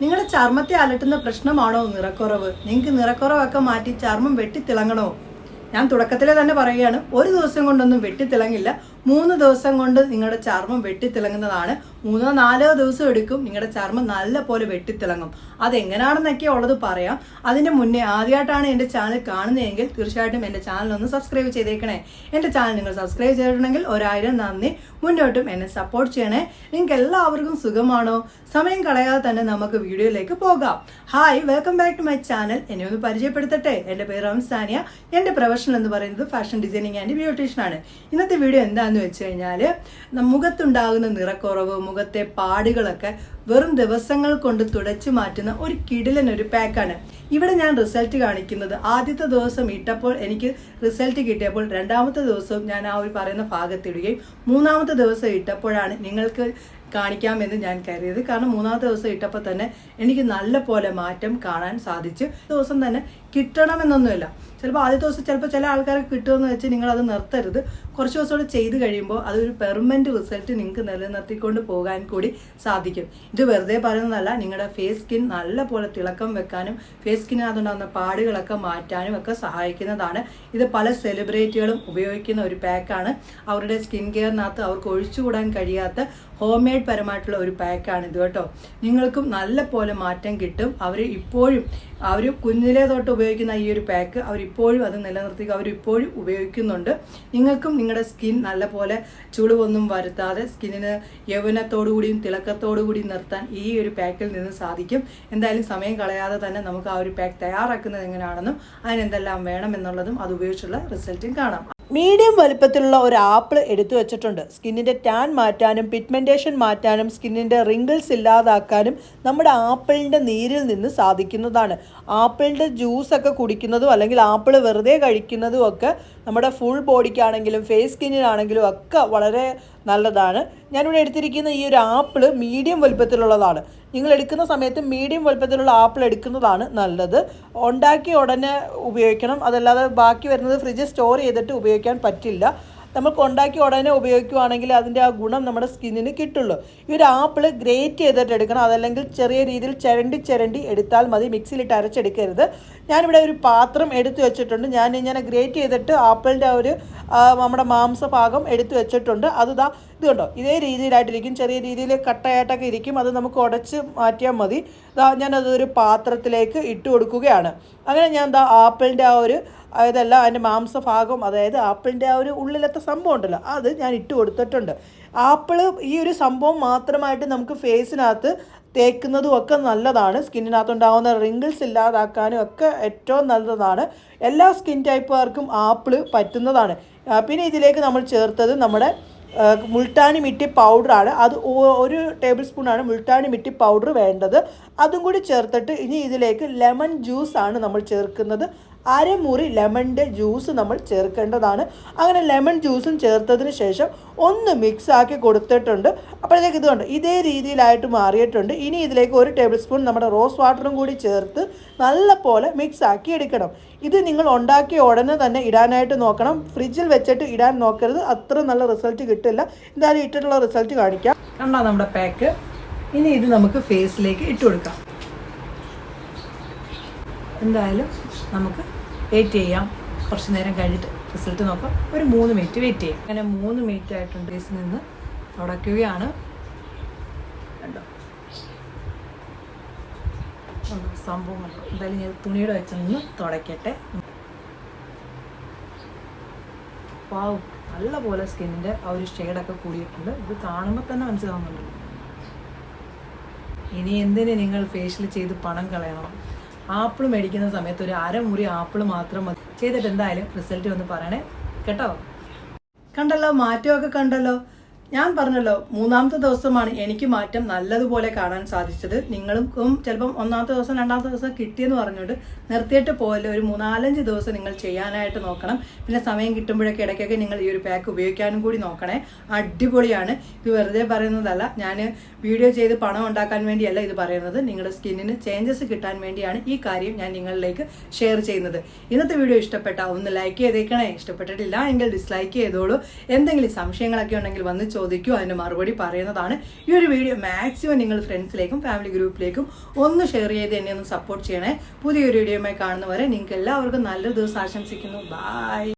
നിങ്ങളുടെ ചർമ്മത്തെ അലട്ടുന്ന പ്രശ്നമാണോ നിറക്കുറവ്? നിങ്ങൾക്ക് നിറക്കുറവൊക്കെ മാറ്റി ചർമ്മം വെട്ടിത്തിളങ്ങണോ? ഞാൻ തുടക്കത്തിലെ തന്നെ പറയുകയാണ് ഒരു ദിവസം കൊണ്ടൊന്നും വെട്ടിത്തിളങ്ങില്ല. മൂന്ന് ദിവസം കൊണ്ട് നിങ്ങളുടെ ചർമ്മം വെട്ടിത്തിളങ്ങുന്നതാണ് മൂന്നോ നാലോ ദിവസം എടുക്കും. നിങ്ങളുടെ ചർമ്മം നല്ല പോലെ വെട്ടിത്തിളങ്ങും. അതെങ്ങനെയാണെന്നൊക്കെ ഉള്ളത് പറയാം. അതിന്റെ മുന്നേ ആദ്യമായിട്ടാണ് എന്റെ ചാനൽ കാണുന്നതെങ്കിൽ തീർച്ചയായിട്ടും എന്റെ ചാനൽ ഒന്ന് സബ്സ്ക്രൈബ് ചെയ്തേക്കണേ. എന്റെ ചാനൽ നിങ്ങൾ സബ്സ്ക്രൈബ് ചെയ്തിട്ടുണ്ടെങ്കിൽ ഒരായിരം നന്ദി. മുന്നോട്ടും എന്നെ സപ്പോർട്ട് ചെയ്യണേ. നിങ്ങൾക്ക് എല്ലാവർക്കും സുഖമാണോ? സമയം കളയാതെ തന്നെ നമുക്ക് വീഡിയോയിലേക്ക് പോകാം. Hi welcome back to my channel എന്നെ ഒന്ന് പരിചയപ്പെടുത്തട്ടെ. എന്റെ പേര് റംസാനിയ. എന്റെ പ്രൊഫഷൻ എന്ന് പറയുന്നത് ഫാഷൻ ഡിസൈനിങ് ആൻഡ് ബ്യൂട്ടീഷ്യൻ ആണ്. ഇന്നത്തെ വീഡിയോ എന്താണെന്ന് വെച്ച് കഴിഞ്ഞാൽ മുഖത്തുണ്ടാകുന്ന നിറക്കുറവ് മുഖത്തെ പാടുകളൊക്കെ വെറും ദിവസങ്ങൾ കൊണ്ട് തുടച്ചു മാറ്റുന്ന ഒരു കിടിലൻ ഒരു പാക്കാണ്. ഇവിടെ ഞാൻ റിസൾട്ട് കാണിക്കുന്നത് ആദ്യത്തെ ദിവസം ഇട്ടപ്പോൾ എനിക്ക് റിസൾട്ട് കിട്ടിയപ്പോൾ രണ്ടാമത്തെ ദിവസവും ഞാൻ ആ ഒരു പറയുന്ന ഭാഗത്തിടുകയും മൂന്നാമത്തെ ദിവസം ഇട്ടപ്പോഴാണ് നിങ്ങൾക്ക് കാണിക്കാമെന്ന് ഞാൻ കരുതിയത്. കാരണം മൂന്നാമത്തെ ദിവസം ഇട്ടപ്പോൾ തന്നെ എനിക്ക് നല്ല പോലെ മാറ്റം കാണാൻ സാധിച്ചു. ദിവസം തന്നെ കിട്ടണമെന്നൊന്നുമില്ല. ചിലപ്പോൾ ആദ്യത്തെ ദിവസം ചിലപ്പോൾ ചില ആൾക്കാർക്ക് കിട്ടുമെന്ന് വെച്ച് നിങ്ങൾ അത് നിർത്തരുത്. കുറച്ച് ദിവസം കൂടെ ചെയ്ത് കഴിയുമ്പോൾ അതൊരു പെർമനന്റ് റിസൾട്ട് നിങ്ങൾക്ക് നിലനിർത്തിക്കൊണ്ട് പോകാൻ കൂടി സാധിക്കും. ഇത് വെറുതെ പറയുന്നതല്ല നിങ്ങളുടെ ഫേസ് സ്കിൻ നല്ല പോലെ തിളക്കം വെക്കാനും ഫേസ് സ്കിന്നിനകത്തുണ്ടാകുന്ന പാടുകളൊക്കെ മാറ്റാനും ഒക്കെ സഹായിക്കുന്നതാണ്. ഇത് പല സെലിബ്രിറ്റികളും ഉപയോഗിക്കുന്ന ഒരു പാക്കാണ് അവരുടെ സ്കിൻ കെയറിനകത്ത് അവർക്ക് ഒഴിച്ചുകൂടാൻ കഴിയാത്ത ഹോം പരമായിട്ടുള്ള ഒരു പാക്കാണ് ഇത് കേട്ടോ. നിങ്ങൾക്കും നല്ല പോലെ മാറ്റം കിട്ടും. അവർ ഇപ്പോഴും അവർ കുഞ്ഞിലേ തൊട്ട് ഉപയോഗിക്കുന്ന ഈ ഒരു പാക്ക് അവരിപ്പോഴും അത് നിലനിർത്തി അവരിപ്പോഴും ഉപയോഗിക്കുന്നുണ്ട്. നിങ്ങൾക്കും നിങ്ങളുടെ സ്കിൻ നല്ല പോലെ ചുളിവൊന്നും വരുത്താതെ സ്കിന്നിന് യൗവനത്തോടുകൂടിയും തിളക്കത്തോടുകൂടിയും തിളക്കത്തോടു കൂടിയും നിർത്താൻ ഈ ഒരു പാക്കിൽ നിന്ന് സാധിക്കും. എന്തായാലും സമയം കളയാതെ തന്നെ നമുക്ക് ആ ഒരു പാക്ക് തയ്യാറാക്കുന്നത് എങ്ങനെയാണെന്നും അതിനെന്തെല്ലാം വേണമെന്നുള്ളതും അത് ഉപയോഗിച്ചുള്ള റിസൾട്ടും കാണാം. മീഡിയം വലുപ്പത്തിലുള്ള ഒരു ആപ്പിൾ എടുത്തു വെച്ചിട്ടുണ്ട്. സ്കിന്നിന്റെ ടാൻ മാറ്റാനും പിഗ്മെന്റേഷൻ മാറ്റാനും സ്കിന്നിന്റെ റിങ്കിൾസ് ഇല്ലാതാക്കാനും നമ്മുടെ ആപ്പിളിന്റെ നീരിൽ നിന്ന് സാധിക്കുന്നതാണ്. ആപ്പിളിന്റെ ജ്യൂസൊക്കെ കുടിക്കുന്നതും അല്ലെങ്കിൽ ആപ്പിൾ വെറുതെ കഴിക്കുന്നതും ഒക്കെ നമ്മുടെ ഫുൾ ബോഡിക്കാണെങ്കിലും ഫേസ് സ്കിന്നിനാണെങ്കിലും ഒക്കെ വളരെ നല്ലതാണ്. ഞാനിവിടെ എടുത്തിരിക്കുന്ന ഈ ഒരു ആപ്പിൾ മീഡിയം വലുപ്പത്തിലുള്ളതാണ്. നിങ്ങൾ എടുക്കുന്ന സമയത്ത് മീഡിയം വലുപ്പത്തിലുള്ള ആപ്പിൾ എടുക്കുന്നതാണ് നല്ലത്. ഉണ്ടാക്കി ഉടനെ ഉപയോഗിക്കണം. അതല്ലാതെ ബാക്കി വരുന്നത് ഫ്രിഡ്ജിൽ സ്റ്റോർ ചെയ്തിട്ട് ഉപയോഗിക്കാൻ പറ്റില്ല. നമുക്ക് ഉണ്ടാക്കി ഉടനെ ഉപയോഗിക്കുവാണെങ്കിൽ അതിന്റെ ആ ഗുണം നമ്മുടെ സ്കിന്നിന് കിട്ടുള്ളൂ. ഈ ഒരു ആപ്പിൾ ഗ്രേറ്റ് ചെയ്തിട്ട് എടുക്കണം. അതല്ലെങ്കിൽ ചെറിയ രീതിയിൽ ചിരണ്ടി ചിരണ്ടി എടുത്താൽ മതി. മിക്സിയിലിട്ട് അരച്ചെടുക്കരുത്. ഞാനിവിടെ ഒരു പാത്രം എടുത്തു വെച്ചിട്ടുണ്ട്. ഞാൻ ഇങ്ങനെ ഗ്രേറ്റ് ചെയ്തിട്ട് ആപ്പിളിന്റെ ഒരു നമ്മുടെ മാംസഭാഗം എടുത്തു വെച്ചിട്ടുണ്ട്. അത് ഇതാ ഇത് കണ്ടോ? ഇതേ രീതിയിലായിട്ടിരിക്കും. ചെറിയ രീതിയിൽ കട്ടയായിട്ടൊക്കെ ഇരിക്കും. അത് നമുക്ക് ഉടച്ച് മാറ്റിയാൽ മതി. ഇതാ ഞാനതൊരു പാത്രത്തിലേക്ക് ഇട്ട് കൊടുക്കുകയാണ്. അങ്ങനെ ഞാൻ എന്താ ആപ്പിളിന്റെ ആ ഒരു അതല്ല അതിന്റെ മാംസഭാഗം അതായത് ആപ്പിളിന്റെ ആ ഒരു ഉള്ളിലത്തെ സംഭവം ഉണ്ടല്ലോ അത് ഞാൻ ഇട്ട് കൊടുത്തിട്ടുണ്ട്. ആപ്പിൾ ഈ ഒരു സംഭവം മാത്രമായിട്ട് നമുക്ക് ഫേസിനകത്ത് തേക്കുന്നതും ഒക്കെ നല്ലതാണ്. സ്കിന്നിനകത്തുണ്ടാകുന്ന റിങ്കിൾസ് ഇല്ലാതാക്കാനും ഒക്കെ ഏറ്റവും നല്ലതാണ്. എല്ലാ സ്കിൻ ടൈപ്പുകാർക്കും ആപ്പിൾ പറ്റുന്നതാണ്. പിന്നെ ഇതിലേക്ക് നമ്മൾ ചേർത്തത് നമ്മുടെ മുൾട്ടാനി മിട്ടി പൗഡറാണ് അത് ഒരു ടേബിൾ സ്പൂണാണ് മുൾട്ടാണി മിട്ടി പൗഡർ വേണ്ടത്. അതും കൂടി ചേർത്തിട്ട് ഇനി ഇതിലേക്ക് ലെമൺ ജ്യൂസ് ആണ് നമ്മൾ ചേർക്കുന്നത്. അരമുറി ലെമണിന്റെ ജ്യൂസ് നമ്മൾ ചേർക്കേണ്ടതാണ്. അങ്ങനെ ലെമൺ ജ്യൂസും ചേർത്തതിന് ശേഷം ഒന്ന് മിക്സ് ആക്കി കൊടുത്തിട്ടുണ്ട്. അപ്പോഴത്തേക്ക് ഇതുകൊണ്ട് ഇതേ രീതിയിലായിട്ട് മാറിയിട്ടുണ്ട്. ഇനി ഇതിലേക്ക് ഒരു ടേബിൾ സ്പൂൺ നമ്മുടെ റോസ് വാട്ടറും കൂടി ചേർത്ത് നല്ല പോലെ മിക്സ് ആക്കി എടുക്കണം. ഇത് നിങ്ങൾ ഉണ്ടാക്കിയ ഉടനെ തന്നെ ഇടാനായിട്ട് നോക്കണം. ഫ്രിഡ്ജിൽ വെച്ചിട്ട് ഇടാൻ നോക്കരുത്. അത്ര നല്ല റിസൾട്ട് കിട്ടില്ല. എന്തായാലും ഇട്ടിട്ടുള്ള റിസൾട്ട് കാണിക്കാം. കണ്ടോ നമ്മുടെ പാക്ക് ഇനി ഇത് നമുക്ക് ഫേസിലേക്ക് ഇട്ട് കൊടുക്കാം. എന്തായാലും നമുക്ക് വെയിറ്റ് ചെയ്യാം. കുറച്ച് നേരം കഴിഞ്ഞിട്ട് റിസൾട്ട് നോക്കാം. ഒരു മൂന്ന് മിനിറ്റ് വെയിറ്റ് ചെയ്യാം. അങ്ങനെ മൂന്ന് മിനിറ്റ് ആയിട്ടുണ്ട് ഡേസിൽ നിന്ന് തുടക്കുകയാണ്. കണ്ടോ? സംഭവം എന്തായാലും ഞാൻ തുണിയുടെ വെച്ച് നിന്ന് തുടയ്ക്കട്ടെ പാവ് നല്ല പോലെ സ്കിന്നിന്റെ ആ ഒരു ഷെയ്ഡൊക്കെ കൂടിയിട്ടുണ്ട്. ഇത് കാണുമ്പോൾ തന്നെ മനസ്സിലാവുന്നുണ്ട് ഇനി എന്തിന് നിങ്ങൾ ഫേഷ്യൽ ചെയ്ത് പണം കളയണം? ആപ്പിൾ മേടിക്കുന്ന സമയത്ത് ഒരു അരമുറി ആപ്പിൾ മാത്രം മതി. ചെയ്തിട്ട് എന്തായാലും റിസൾട്ട് ഒന്ന് പറയണേ. കേട്ടോ? കണ്ടല്ലോ? മാറ്റമൊക്കെ കണ്ടല്ലോ? ഞാൻ പറഞ്ഞല്ലോ മൂന്നാമത്തെ ദിവസമാണ് എനിക്ക് മാറ്റം നല്ലതുപോലെ കാണാൻ സാധിച്ചത്. നിങ്ങൾക്കും ചിലപ്പം ഒന്നാമത്തെ ദിവസം രണ്ടാമത്തെ ദിവസം കിട്ടിയെന്ന് പറഞ്ഞുകൊണ്ട് നിർത്തിയിട്ട് പോയല്ലോ ഒരു മൂന്നാലഞ്ച് ദിവസം നിങ്ങൾ ചെയ്യാനായിട്ട് നോക്കണം. പിന്നെ സമയം കിട്ടുമ്പോഴൊക്കെ ഇടയ്ക്കൊക്കെ നിങ്ങൾ ഈ ഒരു പാക്ക് ഉപയോഗിക്കാനും കൂടി നോക്കണേ. അടിപൊളിയാണ്. ഇത് വെറുതെ പറയുന്നതല്ല. ഞാൻ വീഡിയോ ചെയ്ത് പണം ഉണ്ടാക്കാൻ വേണ്ടിയല്ല ഇത് പറയുന്നത്. നിങ്ങളുടെ സ്കിന്നിന് ചേഞ്ചസ് കിട്ടാൻ വേണ്ടിയാണ് ഈ കാര്യം ഞാൻ നിങ്ങളിലേക്ക് ഷെയർ ചെയ്യുന്നത്. ഇന്നത്തെ വീഡിയോ ഇഷ്ടപ്പെട്ട ഒന്ന് ലൈക്ക് ചെയ്തേക്കണേ. ഇഷ്ടപ്പെട്ടിട്ടില്ല എങ്കിൽ ഡിസ്ലൈക്ക് ചെയ്തോളൂ. എന്തെങ്കിലും സംശയങ്ങളൊക്കെ ഉണ്ടെങ്കിൽ വന്ന് ചോദിക്കൂ. അതിന് മറുപടി പറയുന്നതാണ്. ഈ ഒരു വീഡിയോ മാക്സിമം നിങ്ങൾ ഫ്രണ്ട്സിലേക്കും ഫാമിലി ഗ്രൂപ്പിലേക്കും ഒന്ന് ഷെയർ ചെയ്ത് എന്നെ ഒന്ന് സപ്പോർട്ട് ചെയ്യണേ. പുതിയൊരു വീഡിയോയുമായി കാണുന്നവരെ നിങ്ങൾക്ക് എല്ലാവർക്കും നല്ലൊരു ദിവസം ആശംസിക്കുന്നു. ബൈ